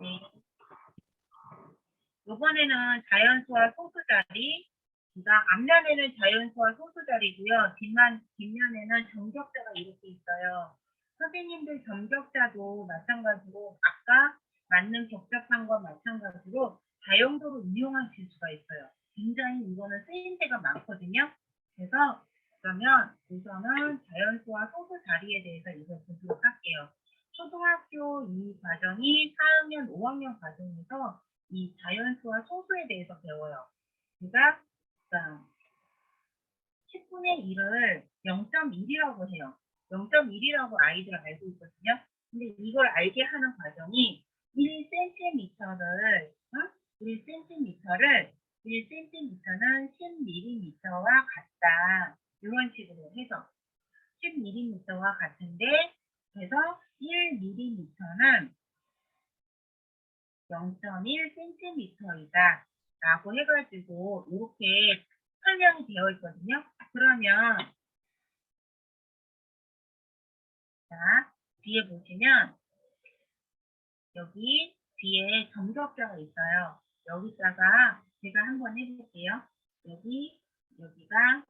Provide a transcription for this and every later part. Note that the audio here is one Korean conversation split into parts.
네. 이번에는 자연수와 소수 자리. 그러니까 앞면에는 자연수와 소수 자리고요. 뒷면, 뒷면에는 정격자가 이렇게 있어요. 선생님들 정격자도 마찬가지로 아까 맞는 격자판 과 마찬가지로 다용도로 이용하실 수가 있어요. 굉장히 이거는 쓰임새가 많거든요. 그래서 그러면 우선은 자연수와 소수 자리에 대해서 이걸 보도록 할게요. 초등학교 이 과정이 4학년, 5학년 과정에서 이 자연수와 소수에 대해서 배워요. 자, 10분의 1을 0.1이라고 해요. 0.1이라고 아이들 알고 있거든요. 근데 이걸 알게 하는 과정이 1cm를, 어? 1cm를 1cm는 10mm와 같다. 이런 식으로 해서 10mm와 같은데 그래서 1mm는 0.1cm이다. 라고 해가지고 이렇게 설명이 되어 있거든요. 그러면 자 뒤에 보시면 여기 뒤에 점격자가 있어요. 여기다가 제가 한번 해볼게요. 여기 여기가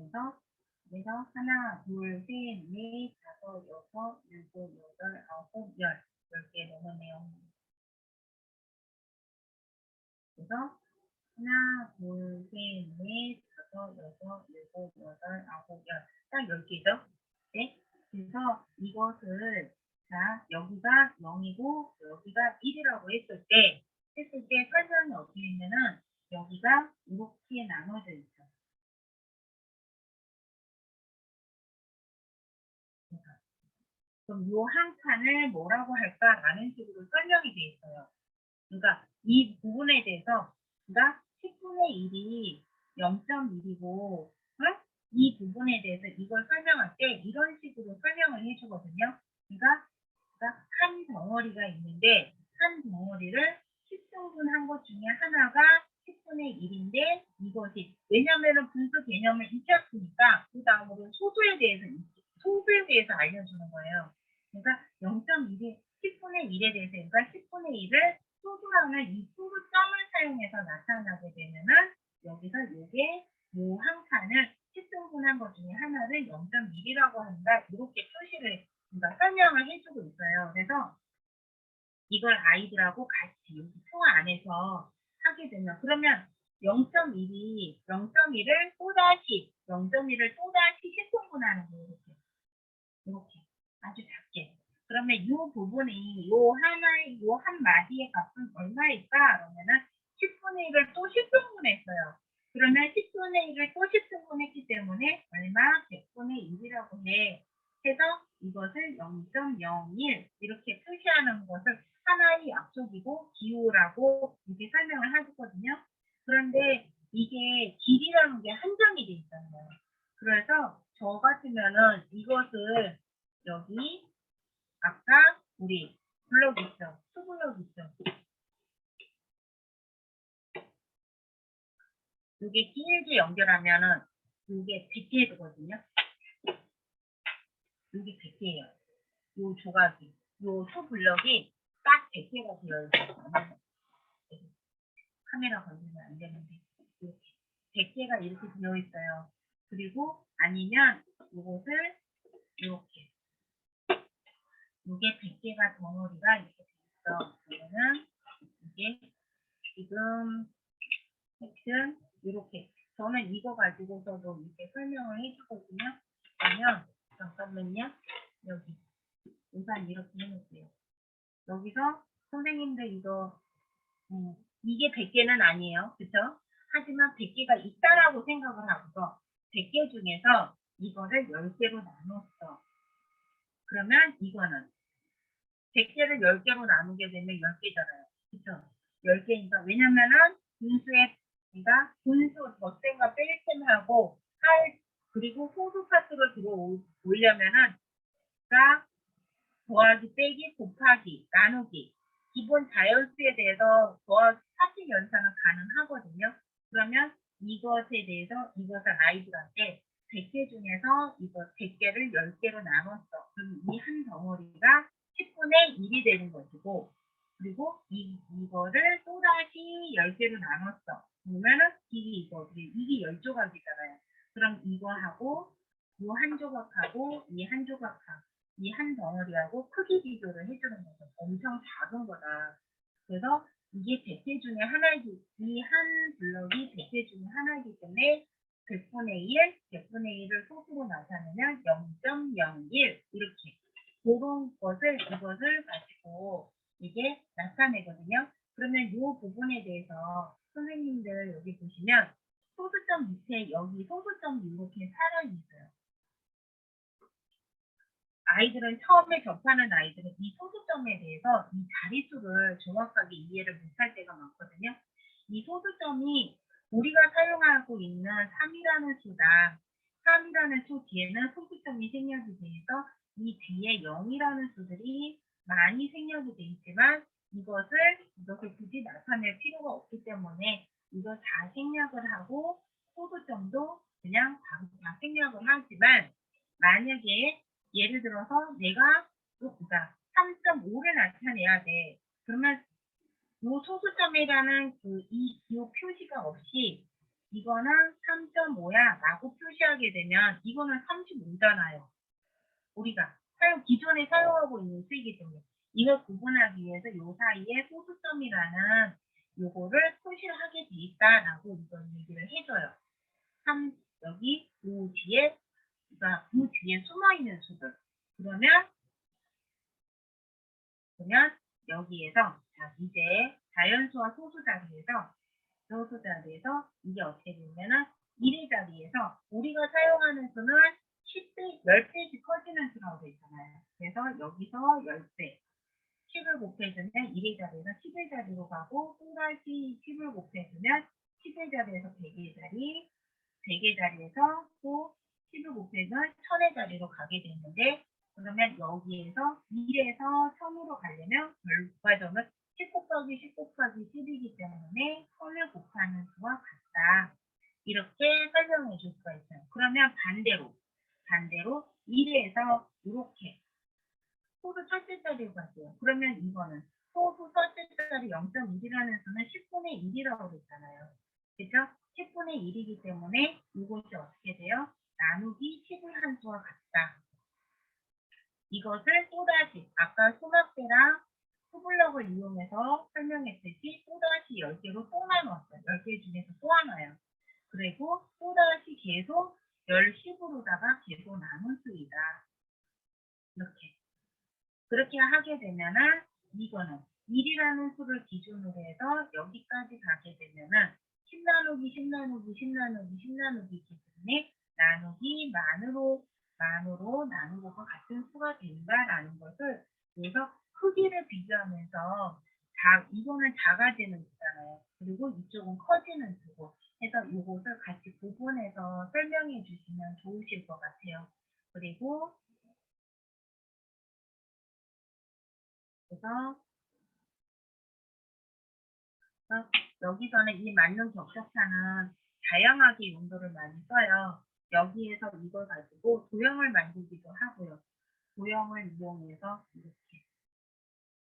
그래서 그래서 하나, 둘, 셋, 넷, 다섯, 여섯, 일곱, 여덟, 아홉, 열. 열 개 넘었네요. 그래서 하나, 둘, 셋, 넷, 다섯, 여섯, 일곱, 여덟, 아홉, 열. 딱열 개죠? 네. 그래서 이것을 자 여기가 0이고 여기가 1이라고 했을 때 했을 때 설명이 어떻게 있냐면 여기가 이렇게 나눠져 있죠. 그럼 요한 칸을 뭐라고 할까라는 식으로 설명이 돼 있어요. 그러니까 이 부분에 대해서 그러니까 10분의 1이 0.1이고 이 부분에 대해서 이걸 설명할 때 이런 식으로 설명을 해주거든요. 그러니까, 그러니까 한 덩어리가 있는데 한 덩어리를 10등분한 것 중에 하나가 10분의 1인데 이것이 왜냐하면 분수 개념을 익혔으니까 그 다음으로 소수에 대해서 소수에 대해서 알려주는 거예요. 그러니까 0.1이 10분의 1에 대해서 그러니까 10분의 1을 소수라는 이 소수점을 사용해서 나타나게 되면은 여기서 요게 요한 칸을 10등분한 것 중에 하나를 0.1이라고 한다. 이렇게 표시를 그러니까 설명을 해주고 있어요. 그래서 이걸 아이들하고 같이 여기 표 안에서 하게 되면 그러면 0.1이 0.1을 또다시 0.1을 또다시 10등분하는 거예요. 이렇게. 이렇게 아주 작게. 그러면 이 부분이 요 하나의 요한 마디의 값은 얼마일까? 그러면은 10분의 1을 또 10등분 했어요. 그러면 10분의 1을 또 10등분 했기 때문에 얼마? 100분의 1이라고 해. 해서 이것을 0.01 이렇게 표시하는 것을 하나의 약속이고 기호라고 이렇게 설명을 하거든요. 그런데 이게 길이라는 게 한정이 돼 있잖아요. 그래서 저 같으면은 이것을 여기 아까 우리 블럭 있죠? 수블럭 있죠? 이게 길게 연결하면은 이게 100개 되거든요. 이게 100개예요. 요 조각이, 요 수블럭이 딱 100개가 되어 있어요. 카메라 걸리면 안 되는데 이렇게 100개가 이렇게 되어 있어요. 그리고 아니면 이것을 이렇게 이게 100개가 덩어리가 이렇게 돼 있어. 그러면은 이게 지금 획은 이렇게 저는 이거 가지고서도 이렇게 설명을 해주거든요. 그러면 잠깐만요. 여기 우선 이렇게 해놓을게요. 여기서 선생님들 이거 음, 이게 100개는 아니에요. 그쵸? 하지만 100개가 있다라고 생각을 하고서 100개 중에서 이거를 10개로 나눴어. 그러면 이거는 100개를 10개로 나누게 되면 10개잖아요. 그쵸? 10개니까 왜냐면은 분수에 그러니까 분수 덧셈과 뺄셈하고 할 그리고 호수 파트로 들어오려면은 가 더하기 빼기 곱하기 나누기 기본 자연수에 대해서 더하기 사실 연산은 가능하거든요. 그러면 이것에 대해서 이것을 아이들한테 100개 중에서 이거 100개를 10개로 나눴어. 그럼 이 한 덩어리가 10분의 1이 되는 것이고, 그리고 이, 이거를 또다시 10개로 나눴어. 그러면은 이게 이거, 이게 10조각이잖아요. 그럼 이거하고, 요한 조각하고, 이 한 조각하고, 이 한 덩어리하고 크기 비교를 해주는 거죠. 엄청 작은 거다. 그래서 이게 100개 중에 하나이기, 이 한 블럭이 100개 중에 하나이기 때문에 100분의 1, 100분의 1을 소수로 나타내면 0.01 이렇게 그런 것을 이것을 가지고 이게 나타내거든요. 그러면 이 부분에 대해서 선생님들 여기 보시면 소수점 밑에 여기 소수점이 이렇게 살아 있어요. 아이들은 처음에 접하는 아이들은 이 소수점에 대해서 이 자릿수를 정확하게 이해를 못할 때가 많거든요. 이 소수점이 우리가 사용하고 있는 3이라는 수다. 3이라는 수 뒤에는 소수점이 생략이 돼서 이 뒤에 0이라는 수들이 많이 생략이 돼 있지만 이것을 이것을 굳이 나타낼 필요가 없기 때문에 이거 다 생략을 하고 소수점도 그냥 바로 다 생략을 하지만 만약에 예를 들어서 내가 또 그러니까 3.5를 나타내야 돼. 그러면 요 소수점이라는 그이 이 표시가 없이 이거는 3.5야 라고 표시하게 되면 이거는 35잖아요. 우리가 사용 기존에 사용하고 있는 때문에 이걸 구분하기 위해서 요 사이에 소수점이라는 요거를 표시를 하게 돼 있다라고 이걸 얘기를 해줘요. 3 여기 요 뒤에 그러니까 그 뒤에 숨어 있는 수들 그러면 그러면 여기에서 자 이제 자연수와 소수 자리에서 소수 자리에서 이게 어떻게 되냐면 1의 자리에서 우리가 사용하는 수는 10배, 10배씩 커지는 수라고 되어 있잖아요. 그래서 여기서 10배. 10을 곱해주면 1의 자리에서 10의 자리로 가고 또다시 10을 곱해주면 10의 자리에서 100의 자리, 100의 자리에서 또 10을 곱해주면 1000의 자리로 가게 되는데 그러면 여기에서 1에서 1000으로 가려면 결과점은 10 곱하기 10 곱하기 10이기 때문에 1000을 곱하는 수와 같다. 이렇게 설명해 줄 수가 있어요. 그러면 반대로, 반대로 1에서 이렇게 소수 첫째 자리로 갈게요. 그러면 이거는 소수 첫째 자리 0.1이라는 수는 10분의 1이라고 그랬잖아요. 그죠? 10분의 1이기 때문에 이것이 어떻게 돼요? 나누기 10을 한 수와 같다. 이것을 또다시 아까 수학대랑 수블럭을 이용해서 설명했듯이 또다시 10개로 또 나눴어요. 10개 중에서 또 하나요. 그리고 또다시 계속 10으로다가 계속 나눈 수이다. 이렇게. 그렇게 하게 되면은 이거는 1이라는 수를 기준으로 해서 여기까지 가게 되면은 10 나누기 10 나누기 10 나누기 10 나누기 기준에 나누기 만으로 만으로 나누고가 같은 수가 된다라는 것을 그래서 크기를 비교하면서 자, 이거는 작아지는 수잖아요. 그리고 이쪽은 커지는 수고 해서 이것을 같이 구분해서 설명해 주시면 좋으실 것 같아요. 그리고 그래서 어, 여기서는 이 맞는 격격차는 다양하게 용도를 많이 써요. 여기에서 이걸 가지고 도형을 만들기도 하고요. 도형을 이용해서 이렇게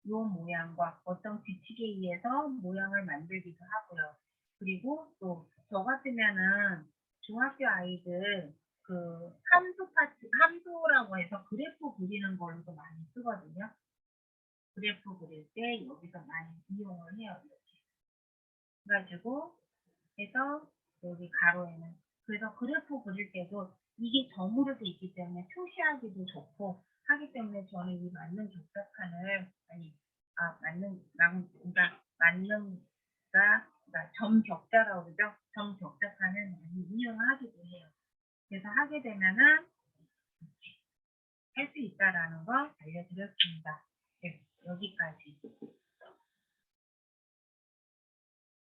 이 모양과 어떤 규칙에 의해서 모양을 만들기도 하고요. 그리고 또 저 같으면은 중학교 아이들 그 함수 파트, 함수라고 해서 그래프 그리는 걸로도 많이 쓰거든요. 그래프 그릴 때 여기서 많이 이용을 해요. 이렇게. 그래가지고 해서 여기 가로에는 그래서 그래프 그릴 때도 이게 돼 있기 때문에 표시하기도 좋고 하기 때문에 저는 이 맞는 격자판을 아니 아 맞는 랑 그러니까 맞는가 그러니까 점 격자라고 그러죠 점 격자판을 많이 이용하기도 해요 그래서 하게 되면은 할 수 있다라는 거 알려드렸습니다 네, 여기까지